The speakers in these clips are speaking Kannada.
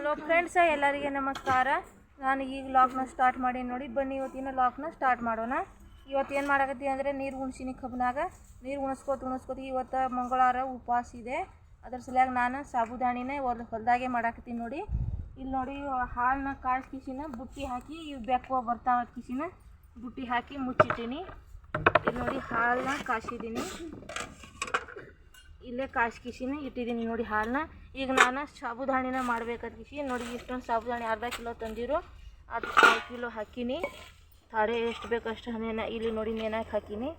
ಹಲೋ ಫ್ರೆಂಡ್ಸ ಎಲ್ಲರಿಗೆ ನಮಸ್ಕಾರ. ನಾನು ಈಗ ಲಾಕ್ನ ಸ್ಟಾರ್ಟ್ ಮಾಡಿ ನೋಡಿ. ಬನ್ನಿ, ಇವತ್ತಿನ ಲಾಕ್ನ ಸ್ಟಾರ್ಟ್ ಮಾಡೋಣ. ಇವತ್ತು ಏನು ಮಾಡಕತ್ತೀವಿ ಅಂದರೆ ನೀರು ಉಣ್ಸಿನಿ ಕಬ್ಬನಾಗ. ನೀರು ಉಣಿಸ್ಕೋತ ಉಣಿಸ್ಕೋತಿ ಇವತ್ತು ಮಂಗಳವಾರ ಉಪವಾಸ ಇದೆ. ಅದ್ರ ಸಲುವಾಗಿ ನಾನು ಸಾಬುದಾಣಿನೇ ಹೊಲ ಹೊಲದಾಗೆ ಮಾಡಾಕತ್ತೀನಿ ನೋಡಿ. ಇಲ್ಲಿ ನೋಡಿ ಹಾಲನ್ನ ಕಾಯಿಸ್ಕಿಸಿನ ಬುಟ್ಟಿ ಹಾಕಿ, ಇವು ಬೆಕ್ಕು ಬರ್ತಾವ ಕಿಸಿನ ಬುಟ್ಟಿ ಹಾಕಿ ಮುಚ್ಚಿಟ್ಟೀನಿ. ಇಲ್ಲಿ ನೋಡಿ ಹಾಲನ್ನ ಕಾಸಿದ್ದೀನಿ ಇಲ್ಲೇ ಕಾಸ್ಕಿಸಿನ ಇಟ್ಟಿದ್ದೀನಿ ನೋಡಿ ಹಾಲನ್ನ ಈಗ ನಾನು ಸಾಬುದಾಣಿನ ಮಾಡ್ಬೇಕಂತ ನೋಡಿ ಇಷ್ಟೊಂದು ಸಾಬುದಾಣಿ ಅರ್ಧ ಕಿಲೋ ತಂದಿರು. ಅದು ಕಾಲು ಕಿಲೋ ಹಾಕೀನಿ. ತಾಡೆ ಎಷ್ಟು ಬೇಕು ಅಷ್ಟು ನೆನ ಇಲ್ಲಿ ನೋಡಿ ನೆನಕ್ಕೆ ಹಾಕೀನಿ.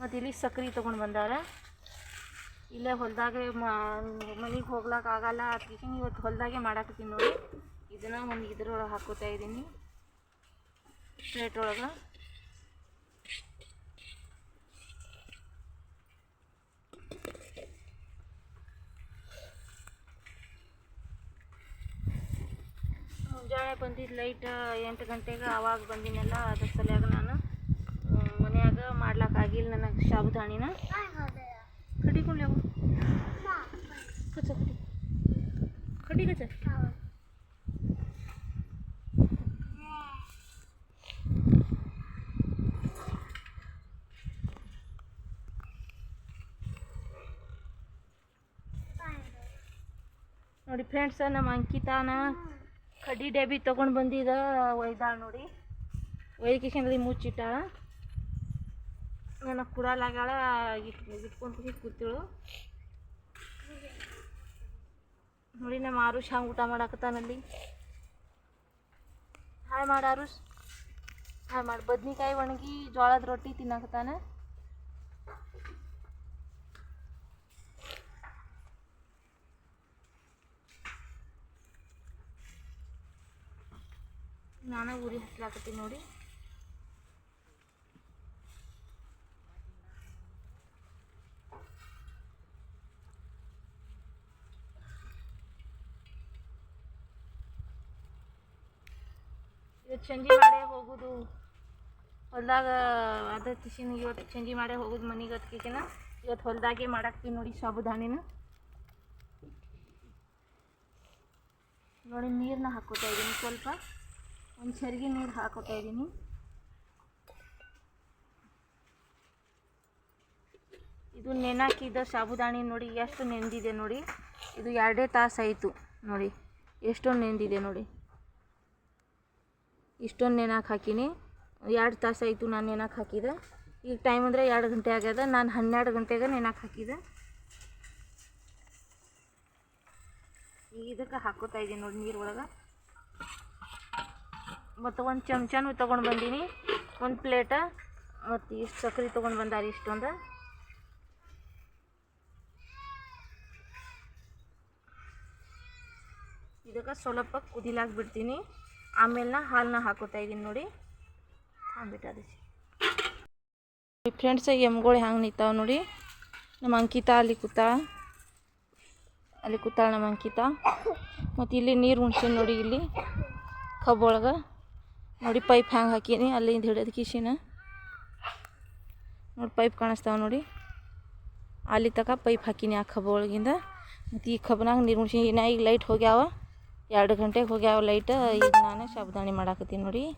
ಮತ್ತು ಇಲ್ಲಿ ಸಕ್ರೆ ತೊಗೊಂಡು ಬಂದಾರ. ಇಲ್ಲೇ ಹೊಲದಾಗೆ ಮನೆಗೆ ಹೋಗ್ಲಕ್ಕೆ ಆಗಲ್ಲ ಅದಕ್ಕೆ ಇವತ್ತು ಹೊಲದಾಗೆ ಮಾಡಾಕತ್ತೀನಿ ನೋಡಿ. ಇದನ್ನು ಒಂದು ಇದ್ರೊಳಗೆ ಹಾಕೋತಾ ಇದ್ದೀನಿ ಪ್ಲೇಟ್ ಒಳಗೆ. ಮುಂಜಾನೆ ಬಂದಿದ್ದು ಲೈಟ್ ಎಂಟು ಗಂಟೆಗೆ ಆವಾಗ ಬಂದಿನಲ್ಲ, ಅದ್ರ ಸಲುವಾಗ ನಾನು ಮನ್ಯಾಗ ಆಗಿಲ್ಲ ನನಗೆ ಶಾಬುದಾಣಿನ ಕಡಿ ಅವು ಕಚ್ಚ ಕಚ್ಚ ನೋಡಿ ಫ್ರೆಂಡ್ಸ ನಮ್ಮ ಅಂಕಿತಾನ. ಕಡ್ಡಿ ಡಬ್ಬಿ ತೊಗೊಂಡು ಬಂದಿದ್ದ ಒಯ್ದಾಳ ನೋಡಿ. ಒಯ್ಕಿಶಂದ್ರಿ ಮುಚ್ಚಿಟ್ಟ. ನನಗೆ ಕುಡಲಾಗ್ಯಾಳ ಇಟ್ಕೊಂಡು ಕೂತಿಳು. ನೋಡಿ ನಮ್ಮ ಆರುಷ್ ಹಂಗೆ ಊಟ ಮಾಡಾಕತ್ತಾನಲ್ಲಿ ಹಾಯ್ ಮಾಡ ಆರುಷ್. ಹಾಯ್ ಮಾಡಿ ಬದ್ನಿಕಾಯಿ ಒಣಗಿ ಜೋಳದ ರೊಟ್ಟಿ ತಿನ್ನಾಕತ್ತಾನ. ನಾನು ಉರಿ ಹಚ್ಲಾಕತ್ತೀನಿ ನೋಡಿ. ಇವತ್ತು ಚಂಜಿ ಮಾಡೇ ಹೋಗೋದು. ಹೊಲ್ದಾಗ ಅದ ಕಿಸಿನ ಇವತ್ತು ಚಂಜಿ ಮಾಡೇ ಹೋಗೋದು ಮನೆಗೆ ಅದಕ್ಕಿನ ಇವತ್ತು ಹೊಲ್ದಾಗೆ ಮಾಡಾಕ್ತೀವಿ ನೋಡಿ ಸಾಬುದಾಣಿನ. ನೋಡಿ ನೀರನ್ನ ಹಾಕೋತಾ ಇದ್ದೀನಿ ಸ್ವಲ್ಪ. ಒಂದು ಚರಿಗೆ ನೀರು ಹಾಕೋತಾ ಇದ್ದೀನಿ. ಇದು ನೆನಾಕಿದ ಸಾಬುದಾಣಿ ನೋಡಿ, ಎಷ್ಟು ನೆಂದಿದೆ ನೋಡಿ. ಇದು ಎರಡೇ ತಾಸು ಆಯಿತು ನೋಡಿ. ಎಷ್ಟೊಂದು ನೆಂದಿದೆ ನೋಡಿ. ಇಷ್ಟೊಂದು ನೆನಕ್ಕೆ ಹಾಕೀನಿ. ಎರಡು ತಾಸು ಆಯಿತು ನಾನು ನೆನಕ್ಕೆ ಹಾಕಿದೆ. ಈಗ ಟೈಮ್ ಅಂದರೆ ಎರಡು ಗಂಟೆ ಆಗ್ಯದ, ನಾನು ಹನ್ನೆರಡು ಗಂಟೆಗೆ ನೆನಕ್ಕೆ ಹಾಕಿದೆ. ಈಗ ಇದಕ್ಕೆ ಹಾಕೋತಾ ಇದ್ದೀನಿ ನೋಡಿ ನೀರು ಒಳಗೆ ಮತ್ತು ಒಂದು ಚಮಚನೂ ತೊಗೊಂಡು ಬಂದೀನಿ. ಒಂದು ಪ್ಲೇಟ. ಮತ್ತು ಇಷ್ಟು ಸಕ್ರೆ ತೊಗೊಂಡು ಬಂದಾರಿ ಇಷ್ಟೊಂದು. ಇದಕ್ಕೆ ಸ್ವಲ್ಪ ಕುದಿಲಾಕ್ ಬಿಡ್ತೀನಿ. ಆಮೇಲೆ ನಾ ಹಾಲನ್ನ ಹಾಕೋತಾ ಇದ್ದೀನಿ ನೋಡಿ. ಹಾಂಬಿಟ್ಟದೆ ಫ್ರೆಂಡ್ಸ್ ಎಮ್ಗಳು ಹೆಂಗೆ ನಿಂತಾವೆ ನೋಡಿ. ನಮ್ಮ ಅಂಕಿತ ಅಲ್ಲಿ ಕೂತ. ಅಲ್ಲಿ ಕೂತಾಳೆ ನಮ್ಮ ಅಂಕಿತ. ಮತ್ತು ಇಲ್ಲಿ ನೀರು ಉಣ್ಸೀನಿ ನೋಡಿ ಇಲ್ಲಿ. ಕಬ್ಬೊಳಗೆ. ನೋಡಿ ಪೈಪ್ ಹ್ಯಾಂಗೆ ಹಾಕೀನಿ ಅಲ್ಲಿಂದ ಹಿಡಿದು ಕಿಶಿನ. ನೋಡಿ ಪೈಪ್ ಕಾಣಿಸ್ತಾವ ನೋಡಿ. ಅಲ್ಲಿ ತಕ ಪೈಪ್ ಹಾಕೀನಿ ಆ ಕಬ್ಬ ಒಳಗಿಂದ. ಮತ್ತು ಈ ಕಬ್ಬನಾಗ ನೀರು ಈಗ ಲೈಟ್ ಹೋಗ್ಯಾವ. ಎರಡು ಗಂಟೆಗೆ ಹೋಗ್ಯಾವ ಲೈಟ್ ಈಗ ನಾನು ಶಬ್ದಾಣಿ ಮಾಡಾಕತ್ತೀನಿ ನೋಡಿ.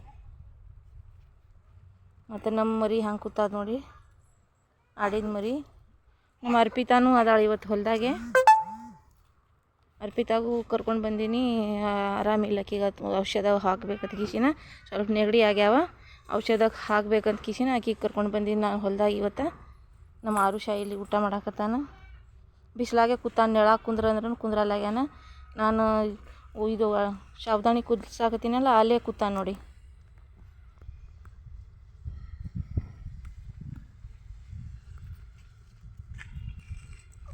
ಮತ್ತು ನಮ್ಮ ಮರಿ ಹಂಗೆ ಕೂತಾದ ನೋಡಿ. ಆಡಿದ ಮರಿ. ನಮ್ಮ ಅರ್ಪಿತಾನೂ ಅದಾಳ ಇವತ್ತು ಹೊಲದಾಗೆ. ಅರ್ಪಿತಾಗೂ ಕರ್ಕೊಂಡು ಬಂದೀನಿ. ಆರಾಮಿಲ್ಲ ಆಕಿಗೆ ಔಷಧ ಹಾಕ್ಬೇಕಂತ ಕಿಶಿನ. ಸ್ವಲ್ಪ ನೆಗಡಿ ಆಗ್ಯಾವ. ಔಷಧಕ್ಕೆ ಹಾಕ್ಬೇಕಂತ ಕಿಸಿನ ಆಕಿಗೆ ಕರ್ಕೊಂಡು ಬಂದೀನಿ ನಾನು ಹೊಲ್ದಾಗ ಇವತ್ತು. ನಮ್ಮ ಆರುಷ ಇಲ್ಲಿ ಊಟ ಮಾಡಾಕತ್ತಾನ. ಬಿಸಿಲಾಗೆ ಕೂತಾನ ನೆಳ ಕುಂದ್ರ ಅಂದ್ರೆ ಕುಂದ್ರಲ್ಲಾಗ್ಯಾನ. ನಾನು ಇದು ಶಾವ್ದಾಣಿ ಕುದಿಸಾಕತ್ತೀನಲ್ಲ, ಅಲ್ಲೇ ಕೂತಾನ ನೋಡಿ.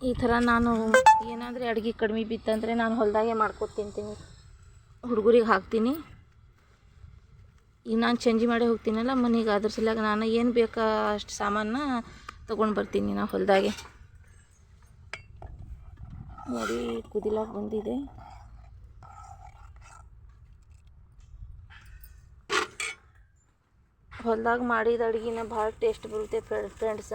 ಈ ಥರ ನಾನು ಏನಾದರೂ ಅಡುಗೆ ಕಡಿಮೆ ಬಿತ್ತಂದರೆ ನಾನು ಹೊಲದಾಗೆ ಮಾಡ್ಕೊತ ತಿಂತೀನಿ. ಹುಡುಗರಿಗೆ ಹಾಕ್ತೀನಿ. ಈಗ ನಾನು ಚೇಂಜ್ ಮಾಡೇ ಹೋಗ್ತೀನಲ್ಲ ಮನೆಗೆ ಅದ್ರ ಸಲುವಾಗಿ ನಾನು ಏನು ಬೇಕಾ ಅಷ್ಟು ಸಾಮಾನ ತೊಗೊಂಡು ಬರ್ತೀನಿ ನಾ ಹೊಲದಾಗೆ. ನೋಡಿ ಕುದಿಲಾಕ ಬಂದಿದೆ. ಹೊಲದಾಗ ಮಾಡಿದ ಅಡುಗೆನ ಭಾಳ ಟೇಸ್ಟ್ ಬರುತ್ತೆ ಫ್ರೆಂಡ್ಸ.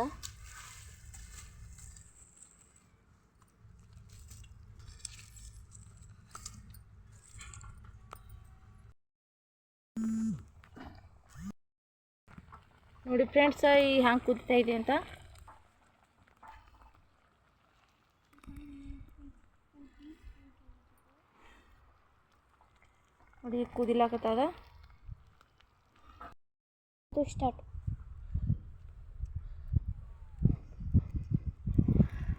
ನೋಡಿ ಫ್ರೆಂಡ್ಸ್, ಈ ಹ್ಯಾಂಗೆ ಕುದಿತಾ ಇದೆ ಅಂತ. ನೋಡಿ ಕುದಿಲಾಕತ್ತದ ಸ್ಟಾರ್ಟ್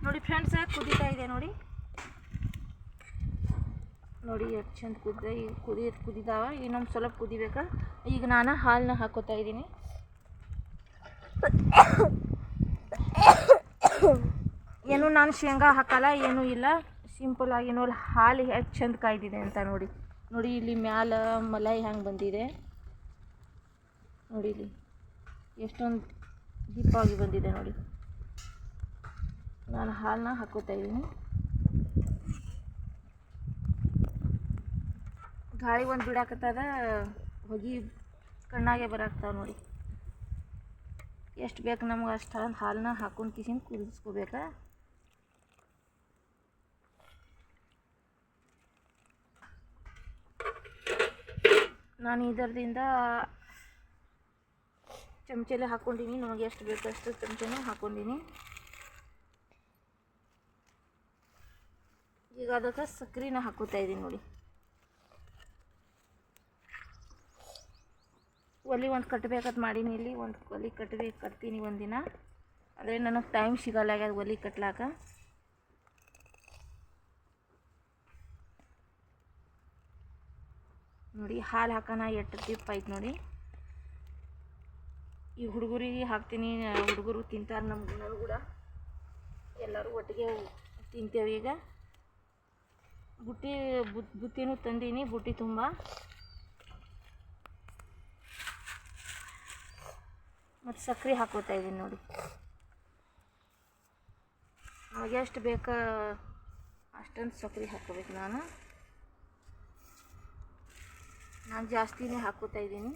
ನೋಡಿ ಫ್ರೆಂಡ್ಸ್, ಕುದೀತಾ ಇದೆ ನೋಡಿ. ನೋಡಿ ಎಷ್ಟು ಚಂದ ಕುದ್ದ, ಈಗ ಕುದಿ ಕುದಿದಾವ, ಇನ್ನೊಂದು ಸ್ವಲ್ಪ ಕುದಿಬೇಕಾ. ಈಗ ನಾನು ಹಾಲನ್ನ ಹಾಕೋತಾ ಇದ್ದೀನಿ. ಏನು ನಾನು ಶೇಂಗಾ ಹಾಕಲ್ಲ, ಏನೂ ಇಲ್ಲ. ಸಿಂಪಲ್ ಆಗಿ ನೋಡಿ ಹಾಲು ಎಷ್ಟು ಚಂದ ಕಾಯ್ದಿದೆ ಅಂತ ನೋಡಿ. ನೋಡಿ ಇಲ್ಲಿ ಮ್ಯಾಲ ಮಲೈ ಹೆಂಗೆ ಬಂದಿದೆ. ನೋಡಿ ಇಲ್ಲಿ ಎಷ್ಟೊಂದು ದೀಪವಾಗಿ ಬಂದಿದೆ ನೋಡಿ. ನಾನು ಹಾಲನ್ನ ಹಾಕೋತಾ ಇದ್ದೀನಿ. ಗಾಳಿ ಒಂದು ಬಿಡಾಕತ್ತದ, ಹೊಗೆ ಕಣ್ಣಾಗೆ ಬರಾಕ್ತಾವೆ ನೋಡಿ. ಎಷ್ಟು ಬೇಕು ನಮ್ಗೆ ಅಷ್ಟು ಹಾಲನ್ನ ಹಾಕೊಂಡು ಕಿಸಿನ ಕುದಿಸ್ಕೋಬೇಕಾ? ನಾನು ಇದರದಿಂದ ಚಮಚೆಲೆ ಹಾಕ್ಕೊಂಡಿನಿ ನಮಗೆ ಎಷ್ಟು ಬೇಕು ಅಷ್ಟು ಚಮಚನೂ ಹಾಕ್ಕೊಂಡಿನಿ ಈಗ ಅದಕ್ಕೆ ಸಕ್ಕರೆನ ಹಾಕೋತಾ ಇದ್ದೀನಿ ನೋಡಿ. ಒಲಿ ಒಂದು ಕಟ್ಬೇಕಂತ ಮಾಡೀನಿ ಇಲ್ಲಿ, ಒಂದು ಒಲಿ ಕಟ್ಬೇಕು, ಕಟ್ತೀನಿ ಒಂದಿನ. ಆದರೆ ನನಗೆ ಟೈಮ್ ಸಿಗಲ್ಲ ಆಗ್ಯದ ಒಲಿ ಕಟ್ಲಾಕ. ನೋಡಿ, ಹಾಲು ಹಾಕೋಣ ಎಷ್ಟು ಟಿಪ್ ಐತೆ ನೋಡಿ. ಈ ಹುಡುಗರಿಗೆ ಹಾಕ್ತೀನಿ, ಹುಡುಗರು ತಿಂತಾರೆ ನಮ್ಮ ಗುಣರು ಕೂಡ. ಎಲ್ಲರೂ ಒಟ್ಟಿಗೆ ತಿಂತೇವೆ ಈಗ. ಬುಟ್ಟಿ ಬುತ್ ಬುತ್ತಿನೂ ತಂದೀನಿ, ಬುಟ್ಟಿ ತುಂಬ. ಮತ್ತು ಸಕ್ಕರೆ ಹಾಕೋತಾ ಇದ್ದೀನಿ ನೋಡಿ. ನಮಗೆ ಎಷ್ಟು ಬೇಕಾ ಅಷ್ಟೊಂದು ಸಕ್ಕರೆ ಹಾಕೋಬೇಕು ನಾನು. ನಾನು ಜಾಸ್ತಿನೇ ಹಾಕೋತಾ ಇದ್ದೀನಿ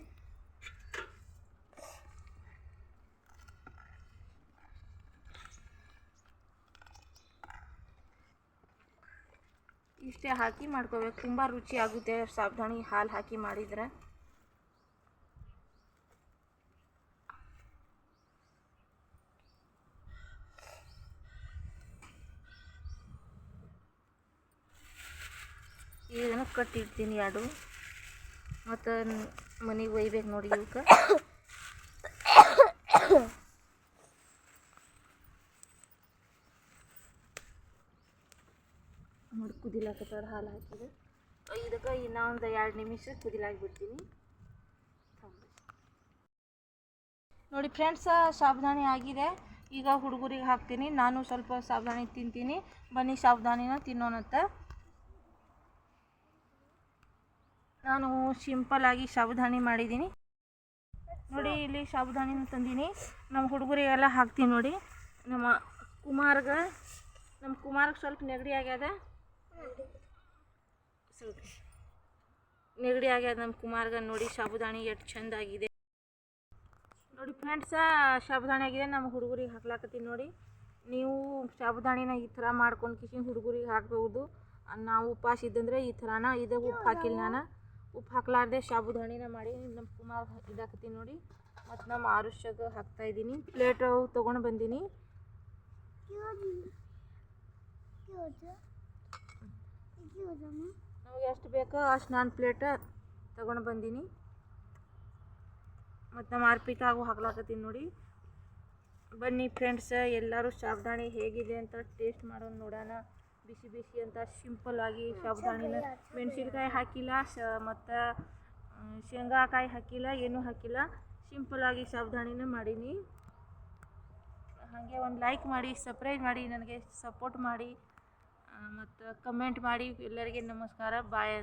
ಇಷ್ಟೇ ಹಾಕಿ ಮಾಡ್ಕೋಬೇಕು. ತುಂಬ ರುಚಿ ಆಗುತ್ತೆ ಸಾಬ್ದಾಣಿ ಹಾಲು ಹಾಕಿ ಮಾಡಿದರೆ ಇದನ್ನು ಕಟ್ಟಿಡ್ತೀನಿ ಎರಡು ಮತ್ತು ಮನೆಗೆ ಒಯ್ಬೇಕು ನೋಡಿ ಇವಕ್ಕೆ ನೋಡಿ ಕುದಿಲಾಕತ್ತಾರ ಹಾಲು ಹಾಕಿದೆ. ಇದಕ್ಕೆ ಇನ್ನೊಂದು ಎರಡು ನಿಮಿಷ ಕುದಿಲಾಗಿ ಬಿಡ್ತೀನಿ ನೋಡಿ ಫ್ರೆಂಡ್ಸ್ ಸಾಬುದಾನಿ ಆಗಿದೆ. ಈಗ ಹುಡುಗರಿಗೆ ಹಾಕ್ತೀನಿ. ನಾನು ಸ್ವಲ್ಪ ಸಾಬುದಾನಿ ತಿಂತೀನಿ. ಬನ್ನಿ ಸಾಬುದಾನಿನ ತಿನ್ನೋಣಂತ. ನಾನು ಸಿಂಪಲ್ಲಾಗಿ ಸಾಬುದಾನಿ ಮಾಡಿದ್ದೀನಿ. ನೋಡಿ, ಇಲ್ಲಿ ಸಾಬುದಾನಿನ ತಂದೀನಿ. ನಮ್ಮ ಹುಡುಗರಿಗೆಲ್ಲ ಹಾಕ್ತೀನಿ ನೋಡಿ. ನಮ್ಮ ಕುಮಾರ್ಗ, ನಮ್ಮ ಕುಮಾರ್ಗೆ ಸ್ವಲ್ಪ ನೆಗಡಿ ಆಗ್ಯದ. ಸ್ವಲ್ಪ ನೆಗಡಿ ಆಗ್ಯದ ನಮ್ಮ ಕುಮಾರ್ಗ. ನೋಡಿ ಸಾಬುದಾನಿ ಎಷ್ಟು ಚಂದ ಆಗಿದೆ. ನೋಡಿ ಫ್ರೆಂಡ್ಸ ಸಾಬುದಾನಿ ಆಗಿದೆ. ನಮ್ಮ ಹುಡುಗರಿಗೆ ಹಾಕ್ಲಾಕತ್ತೀನಿ ನೋಡಿ. ನೀವು ಸಾಬುದಾಣಿನ ಈ ಥರ ಮಾಡ್ಕೊಂಡು ಕಿಶಿನ ಹುಡುಗರಿಗೆ ಹಾಕ್ಬೋದು. ನಾವು ಉಪವಾಸ ಇದ್ದಂದ್ರೆ ಈ ಥರನ, ಇದು ಉಪ್ಪು ಹಾಕಿಲ್ಲ ನಾನು. ಉಪ್ಪು ಹಾಕ್ಲಾರ್ದೆ ಸಾಬುದಾಣಿನ ಮಾಡಿ ನಮ್ಮ ಕುಮಾರ್ ಇದಾಕತ್ತೀನಿ ನೋಡಿ. ಮತ್ತು ನಮ್ಮ ಆರೋಷ್ಯಾಗ ಹಾಕ್ತಾ ಇದ್ದೀನಿ. ಪ್ಲೇಟ್ ತೊಗೊಂಡು ಬಂದೀನಿ. ನಮಗೆ ಎಷ್ಟು ಬೇಕೋ ಅಷ್ಟು ನಾನು ಪ್ಲೇಟ್ ತೊಗೊಂಡು ಬಂದೀನಿ. ಮತ್ತು ನಮ್ಮ ಅರ್ಪಿತಾಗೂ ಹಾಕ್ಲಾಕತ್ತೀನಿ ನೋಡಿ. ಬನ್ನಿ ಫ್ರೆಂಡ್ಸ್ ಎಲ್ಲರೂ ಸಾಬುದಾಣಿ ಹೇಗಿದೆ ಅಂತ ಟೇಸ್ಟ್ ಮಾಡೋಣ ನೋಡೋಣ. ಬಿಸಿ ಬಿಸಿ ಅಂತ ಸಿಂಪಲ್ ಆಗಿ ಸಾಬ್ದಾಣಿನ ಮೆಣಸಿನ್ಕಾಯಿ ಹಾಕಿಲ್ಲ ಶ ಮತ್ತು ಶೇಂಗಾಕಾಯಿ ಹಾಕಿಲ್ಲ ಏನೂ ಹಾಕಿಲ್ಲ. ಸಿಂಪಲ್ ಆಗಿ ಸಾಬ್ದಾಣಿನ ಮಾಡೀನಿ. ಹಾಗೆ ಒಂದು ಲೈಕ್ ಮಾಡಿ ಸಪ್ರೈಸ್ ಮಾಡಿ ನನಗೆ ಸಪೋರ್ಟ್ ಮಾಡಿ ಮತ್ತು ಕಮೆಂಟ್ ಮಾಡಿ. ಎಲ್ಲರಿಗೆ ನಮಸ್ಕಾರ. ಬಾಯ್